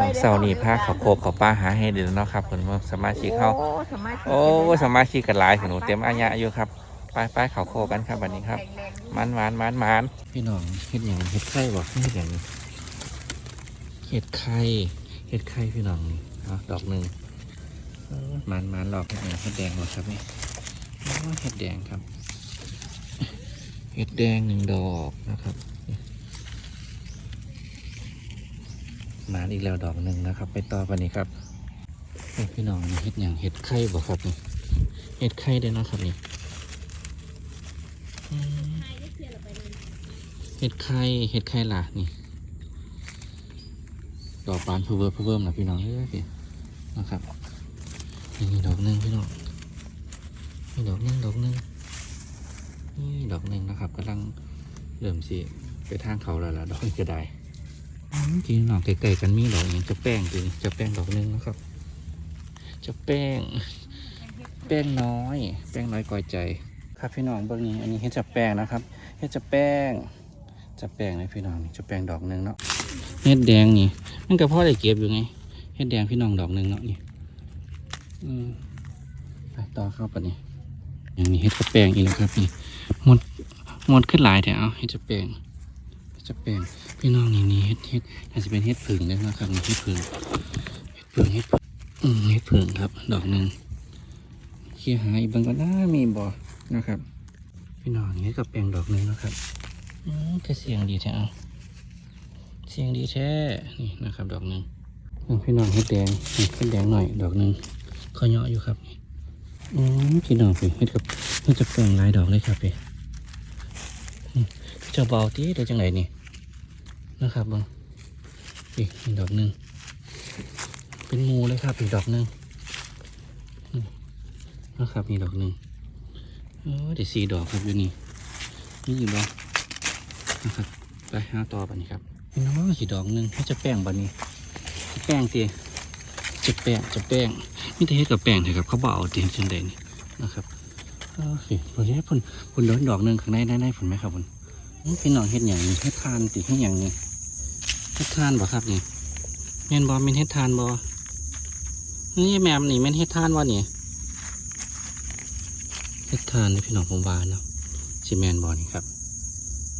น้องเสาร์นี้พาเขาโคกเขาป้าหาให้เดือนเนาะครับเพิ่นว่าสมาชิกเข้าโอ้สมาชิกโอ้สมาชิกกันหลายถึงหนูเต็มอาญะอยู่ครับไปไปเขาโคกันครับวันนี้ครับมันมันมันมันพี่น้องเห็ดอย่างเห็ดไข่บ่เห็ดอย่างนี้เห็ดไข่เห็ดไข่พี่น้องนี่เอาดอกหนึ่งเออมันมันดอกเห็ดอย่างเห็ดแดงเหรอครับนี่โอ้เห็ดแดงครับ เห็ดแดงหนึ่งดอกนะครับ มาอีกแล้วดอกหนึ่งนะครับ ไปต่อไปนี้ครับพี่น้องเห็ดอย่างเห็ดไข่บ่ครับนี่เห็ดไข่เด้นะครับนี่เห็ดไข่เห็ดไข่ล่ะนี่ ดอกบานเพิ่มเพิ่มเพิ่มนะพี่น้องเอ้ยนะครับนี่ดอกหนึ่งพี่น้องนี่ดอกหนึ่งดอกหนึ่งนี่ดอกหนึ่งนะครับกำลังเริ่มสิไปทางเขาแล้วล่ะดอกนี้ก็ได้ อืมกินหนอกไกลๆกันมีดอกอย่างจะแป้งจริงจะแป้งดอกหนึ่งนะครับ จะแป้ง แป้งน้อย แป้งน้อยก่อยใจ ครับพี่น้องเบื้องนี้อันนี้เฮ็ดจะแป้งนะครับเฮ็ดจะแป้ง จะแป้งนะพี่น้องจะแป้งดอกหนึ่งเนาะเฮ็ดแดงนี่มันก็พ่อได้เก็บอยู่ไงเฮ็ดแดงพี่น้องดอกหนึ่งเนาะนี่อืมไปต่อเข้าไปนี่อย่างนี้เฮ็ดจะแป้งอีกแล้วครับนี่หมดหมดขึ้นหลายแต่เอาเฮ็ดจะแปลงเฮ็ดจะแปลง พี่น้องนี่นี่เฮ็ดเฮ็ดอาจจะเป็นเฮ็ดผึ่งเด้นะครับนี่เฮ็ดผึ่งเฮ็ดผึ่งเฮ็ดผึ่งอืมเฮ็ดผึ่งครับ ดอกหนึ่งเคี่ยหาอีกเบางก็น่ามีบ่นะครับ พี่น้องนี่เฮ็ดกับแปลงดอกหนึ่งนะครับอืมก็เสียงดีแท้เอาเสียงดีแท้นี่นะครับ ดอกหนึ่งพี่น้องเฮ็ดแดงเฮ็ดแดงหน่อย ดอกหนึ่งเขาเยาะอยู่ครับอืมพี่น้องพี่เฮ็ดกับเฮ็ดจะแปลงหลายดอกเลยครับพี่เจะเบาตีได้จังไหนนี่ นะครับเบังอีกดอกหนึ่งเป็นงูเลยครับอีกดอกหนึ่งนะครับนี่ดอกหนึ่งโอ้เดี๋ยวสี่ดอกครับอยู่นี่นี่อยู่บ่นะครับไปหาต่อไปนี่ครับพี่น้องสี่ดอกหนึ่งให้จะแป้งบันนี้จะแป้งเตียจะแป้งจะแป้งนี่แต่เฮ็ดกับแป้งเถอะครับเขาบอกเอาเตีจังใดนี่นะครับโอเคพอดีผลผลดอกดอกหนึ่งข้างในได้ได้ผลไหมครับผลพี่น้องเฮ็ดอย่างนี้เฮ็ดทานติเฮ็ดอย่างนี้ เฮ็ดทานบ่ครับนี่แมนบ่แมนเฮ็ดทานบ่นี่แมมนี่แม่นเฮ็ดทานวะนี่เฮ็ดทานนี่พี่น้องผมว่าเนาะสิแมนบ่นี่ครับ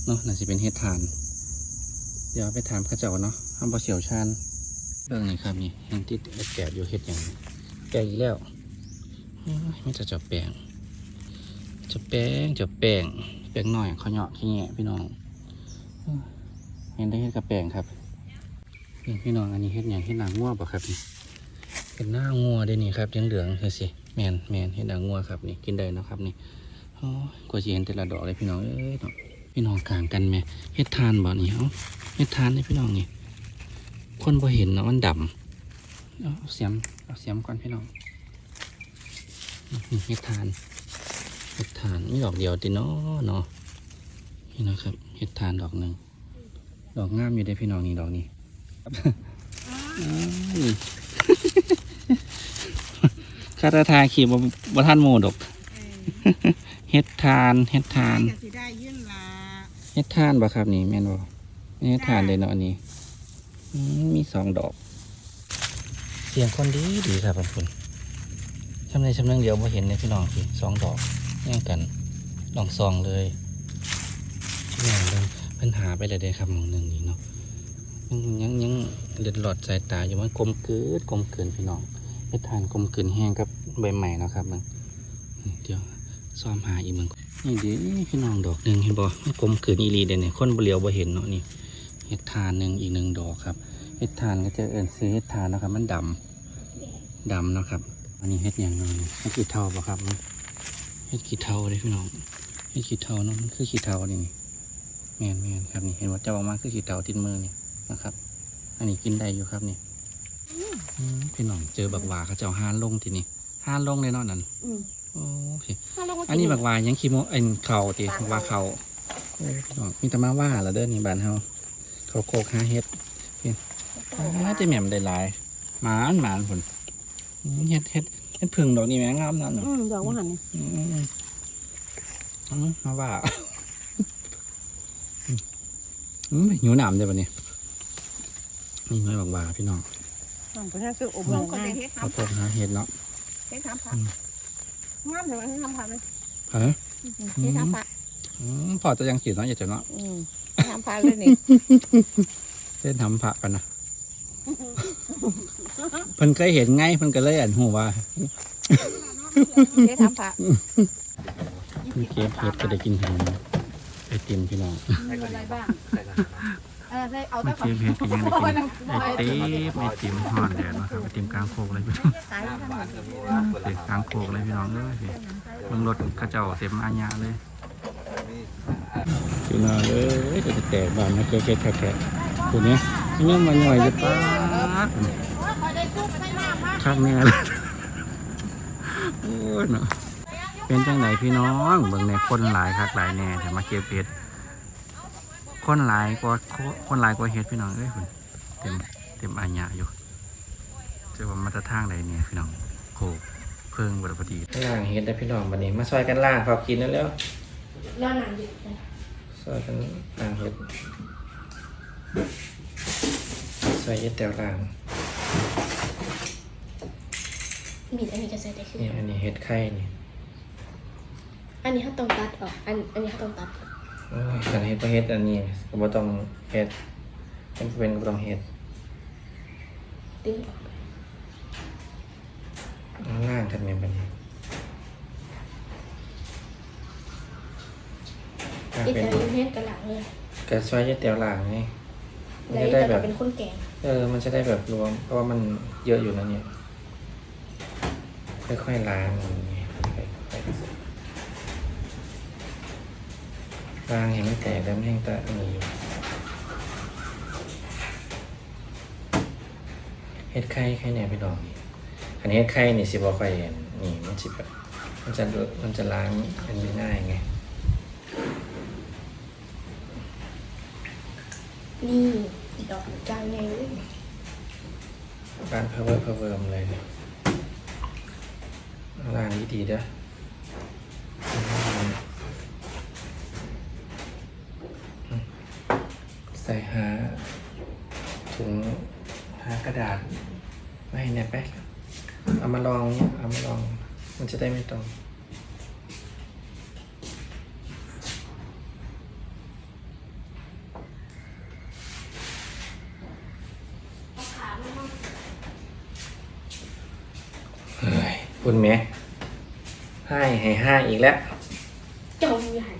เนาะน่าสิเป็นเฮ็ดทาน เดี๋ยวไปถามข้าเจ้าเนาะห้ามบ่เชี่ยวชาญเรื่องนี้ครับนี่ยังติดแปดอยู่เฮ็ดอย่างแปดอีกแล้วไม่จะจับแปลงจะแป้งจะแป้งแป้งหน่อยเขาเหยาะขี้แงะพี่น้องเห็นได้เห็ดกระแป้งครับ นี่พี่น้องอันนี้เห็ดอย่างเห็ดหนังงัวป่ะครับนี่เห็ดหน้างัวได้นี่ครับเหลืองๆเฮ้ยสิแมนแมนเห็ดหนังงัวครับนี่กินได้เนาะครับนี่โอ้ยกว่าจะเห็นแต่ละดอกเลยพี่น้องเอ้ยพี่น้องกลางกันไหมเห็ดทานบ่นี่เอ้าเห็ดทานนี่พี่น้องนี่คนบ่เห็นเนาะมันดำเอาเสียมเอาเสียมก่อนพี่น้องเห็ดทานเห็ดทานไม่ดอกเดียวติเนาะเนาะนี่นะครับเห็ดทานดอกหนึ่งดอกงามอยู่ได้พี่น้องนี่ดอกนี้ ครับอ้ายคาราทาขี่บบ่ท่านโมดอกเห็ดทานเห็ดทานจะสิได้ยื่นลาเห็ดทานบ่ครับนี่แม่นบ่เห็ดทานเลยเนาะอันนี้อืมมีสองดอก เสียงคนดีดีครับผมคุณชำในชำเนึงเดียวมาเห็นเลยพี่น้องพี่สองดอกแย่งกันลองซองเลยที่ไหนเลยเพิ่นหาไปเลยเด้ครับหมองหนึ่งนี่เนาะ ยังยังยังเลือดหลอดสายตาอยู่มันกลมเกิดกลมเกินพี่น้องเห็ดทานกลมเกินแห้งกับใบใหม่นะครับมึงเดี๋ยวซ้อมหาอีกมึงนี่เด้พี่น้องดอกหนึ่งเห็นบ่มันกลมเกินอีหลีเด่นเนี่ยคนบ่เลียวบ่เห็นเนาะนี่เห็ดทานหนึ่งอีกหนึ่งดอกครับเห็ดทานก็จะเอินซื้อเห็ดทานนะครับ มันดำดำเนะครับ อันนี้เห็ดอย่างนึงเห็ดขี้เทาปะครับเห็ดขี้เทาเลยพี่น้องเห็ดขี้เทาเนาะมันคือขี้เทานี่นี่แมนแมนครับนี่เห็นว่าเจ้าออกมาคือขี้เทาติดมือนี่ นะครับ อันนี้กินได้อยู่ครับนี่อืมพี่น้องเจอบักหวาเขาเจ้าห้านลงทีนี่ห้านลงเลยเนาะนั่นอืมโอเคถ้าเราก็อันนี้บักหวายังขี้โมเอ็นเข่าตีบักหวาเข่าโอ้ยพี่น้องมีแต่มาว่าละเด้อนี่บ้านเฮาเขาโคกหาเห็ดน่าจะแหม่มได้หลายหมานหมานผลอืมเฮ็ดเฮ็ดเฮ็ดพึ่งดอกนี้แม่งามนั่นเนาะอืมดอกว่าหันนี่อืมอืมอืมมาว่าอืมหิวหนามเดี๋ยววัน นี้นี่น้อยบอกว่าพี่น้องมันเป็นคืออบลรงมคนงาไปนเฮ็ดเอาทำพบหาเห็ดเนาะเฮ็ดทำผักงามเลยให้ทำผักเลยฮะเฮ็ดทำผักอืมพอจะยังกินเนาะอย่าจะเนาะอืมทำผักเลยนี่เส้นทำผักกันนะเพิ่นเคยเห็นไงเพิ่นก็เลยอ่านหูว่าเฮ็ดทำผักมีเก็บเห็ดก็ได้กินขนมไอติมพี่น้องมีอะไรบ้าง เออเอามาแต่ของเก็บเห็ดก็ยังได้กินไอติมไอติมห่อนแดดนะครับไอติมกลางโคกเลยพี่น้องขายทั้งหมดเด็กกลางโคกเลยพี่น้องเอ้ยเบิ่งรถกระเจ้าเต็มอาญาเลยพี่น้องเอ้ยจะแตกบานนะเกล็ดแค่ๆตัวนี้ยังมาหน่อยจะป้าดข้างแน่เลยโอ้ยเนาะเป็นจังไหนพี่น้องเบิ่งในคนหลายคักหลายแน่แต่มาเก็บเห็ด คนหลายกว่าคนหลายกว่าเห็ดพี่น้องเอ้ยคุณเต็มเต็มอาญาอยู่จะว่ามาตรทางใดเนี่ยพี่น้องโคกเพิ่งบรพอดีล่างเห็ดได้พี่น้องวันนี้ มาซอยกันล่างพอกินแล้วแล้วแล้วหนังดิบนะซอยกันล่างเห็ดซอยเห็ดแถวล่างมีดอันนี้ก็ใส่ได้คือนี่อันนี้เห็ดไข่นี่อันนี้เขาต้องตัดออกอันอันนี้เขาต้องตัดโอ้ย กันเห็ดบ่เห็ดอันนี้ก็บ่ต้องเห็ดเป็นเป็นก็บ่ต้องเห็ดดึงออกเอาล่างทันแม่นบัดนี้ถ้าอีกเป็นแต่ยูเฮ็ดกระหลังเลยกระซอยเห็ดแถวล่างไงมันแล้วจะอีกได้แต่แบก็บเป็นคนแก่เออ มันจะได้แบบรวม เพราะว่ามันเยอะอยู่นะเนี่ย ค่อยๆล้างอย่างนี้ค่อยๆ ล้างเห็นไม่แตกแล้วไม่แห้งตะมีอยู่เฮ็ดไข่ไข่เนี่ยพี่น้องนี่อันนี้เฮ็ดไข่นี่สิบ่ค่อยเห็นนี่มันสิแบบมันจะมันจะล้างเป็นไม่ง่ายไงนี่ดอกจางไงเลยบ้านเพอเวอร์เพอเวิร์มเลยเนี่ยล้างดีๆเด้อ ใส่หาถุงหากระดาษไม่ให้แนบไปเอามาลองเนี่ยเอามาลอง มันจะได้ไม่ตรงเฮ้ยคุณแม่ให้ให้ห้าอีกแล้ว จมใหญ่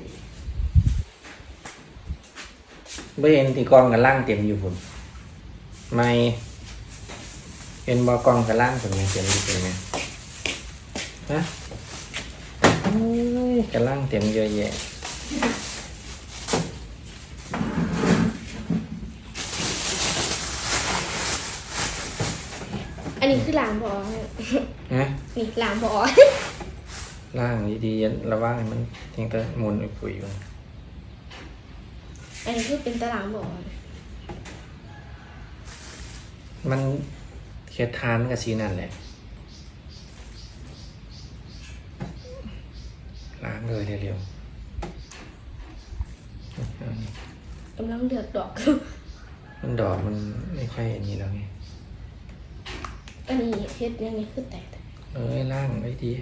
เบ่เห็นที่กองกับล่างเต็มอยู่ผมไม่เห็นบอกองกับล่างผมยังเต็มอยู่เป็นไงฮะโอ้ยกับล่างเต็มเยอะแยะอันนี้คือหลางบ่อฮะนี่หลางบ่อล่างดีๆระว่างให้มันทิ้งแต่หมุนอุยปุ๋ยอยู่ อันนี้คือเป็นตารางบ่อมันเคียทานกับซีนั่นแหละล้างเลยเร็วๆเอานี่กำลังเดือดดอก มันดอกมันไม่ค่อยอันนี้แล้วไง อันนี้เฮ็ดอย่างนี้คือแตกเอ้ยล่างไว้ดี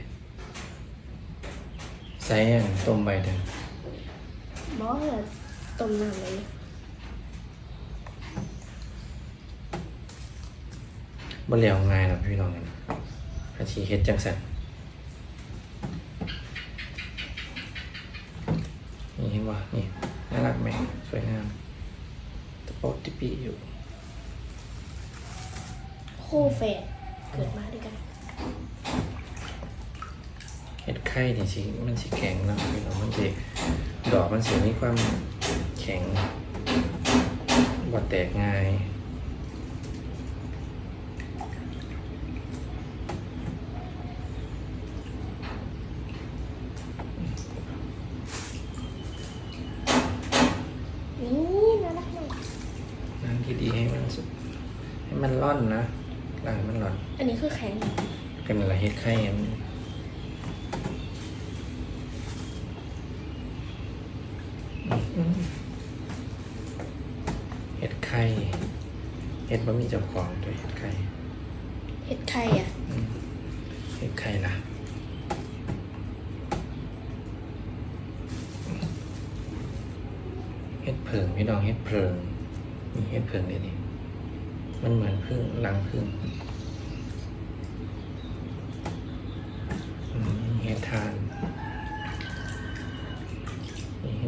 ใส่อย่างต้มใบเดิมบ่เลย ต้มน้ำเลยบ่เหลียวง่ายหรอกพี่น้องกันอาชีเฮ็ดจังสันนี่เห็นว่านี่ น่ารักไหม สวยงามตะโปดติปีอยู่ คู่แฝดเกิดมาด้วยกัน เห็ดไข่นี่สิมันสิแข็งเนาะพี่น้องมันสิดอกมันสิมีความแข็งบ่แตกง่ายนี่น่ารักมากล้างดีๆให้มันสุดให้มันร่อนนะล้างให้มันร่อน อันนี้คือแข็งกันละเฮ็ดไข่อัน เห็ดไข่เห็ดบะหมี่เจ้าของด้วยเห็ดไข่เห็ดไข่อะเห็ดไข่ล่ะเห็ดเพิงพี่น้องเห็ดเพิงนี่เห็ดเพิงเลยนี่มันเหมือนพึ่งรังพึ่ง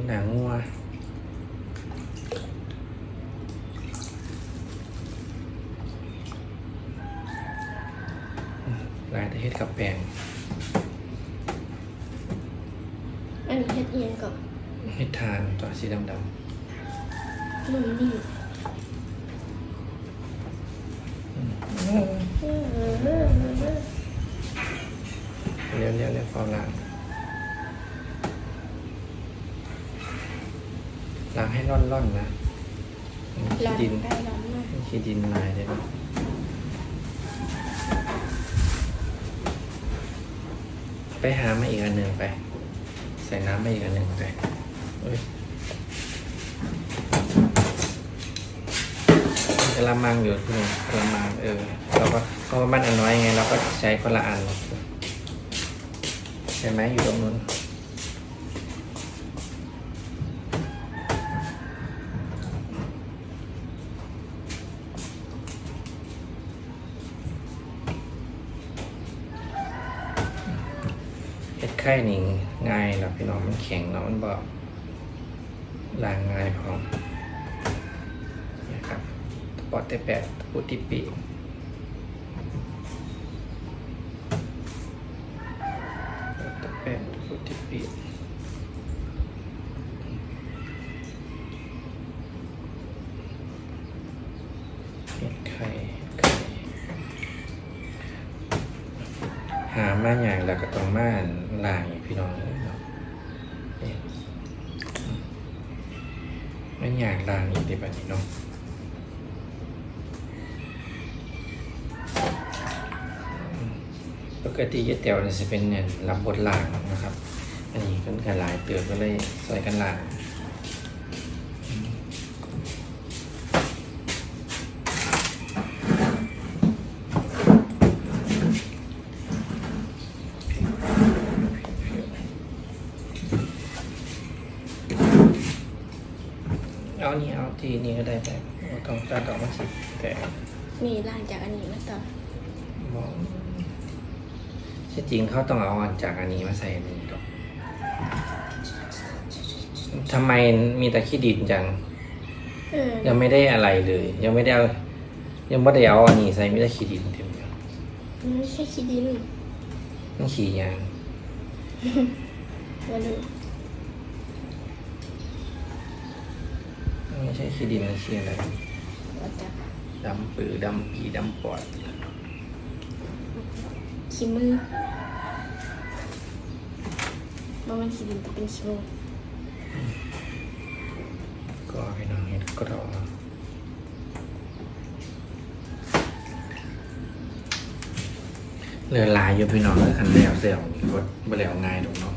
หนังงัวอืมหลายแต่เฮ็ดกับแปลงอันนี้เฮ็ดเอียงกับเฮ็ดทานตัวสีดำนุ่มนิ่มๆอืมเออเออเออเออเรียวเรียวเรียวฟองล้าง ล้างให้ร่อนๆนะอืมร้ขี้อนดินได้ร้อนมากขี้ดินลายเลยนะไปหามาอีกอันหนึ่งไป ใส่น้ำมาอีกอันหนึ่งไปเอ้ยกระมังอยู่ที่นี่กระมังเออเราก็เพราะว่ามันอันน้อยไงเราก็ใช้คนละอันใช่ไหมอยู่ตรงนู้น เฮ็ดไข่นี่ง่ายหรอกพี่น้องมันแข็งเนาะมันบอกล้างง่ายพร้อมนี่ยครับปอดเตแปดปุติปิปอดเตแปดปุติปิเฮ็ดไข่เฮ็ดไข่ หามาอย่างแล้วก็ต้องมาล้างพี่น้องเนาะนี่ไม่อยากล้างอีกเดี๋ยวแบบนี้เนาะปกติยดเตียวเนี่ยจะเป็นเนี่ยรับบทหล่างนะครับ อันนี้ก็กันหลายเติบก็เลยใส่กันหล่างเอานี่เอาทีนี้ ก็ได้แต่บ่ต้องตัดออกมาสิแต่นี่ล่างจากอันนี้มาต่อมองที่จริงเขาต้องเอาอันจากอันนี้มาใส่อันนี้ดอกทำไมมีแต่ขี้ดินจัง เออยังไม่ได้อะไรเลย ยังไม่ได้เอายังไม่ได้เอาอันนี้ใส่ไม่ได้ขี้ดินเต็มเลยมันไม่ใช่ขี้ดินนี่ขี้ยาง มาดู ไม่ใช่ขี้ดินมันขี้อะไรว่าจะดำปือดำปีดำปอดขี้มือมันมันขี้ดินแต่เป็นขี้มือก็ให้น้องเห็ดกรอเหลือหลายอยู่พี่น้องแล้วคันแล้วเสียวนี่ก็บ่แล้วง่ายดอกเนาะ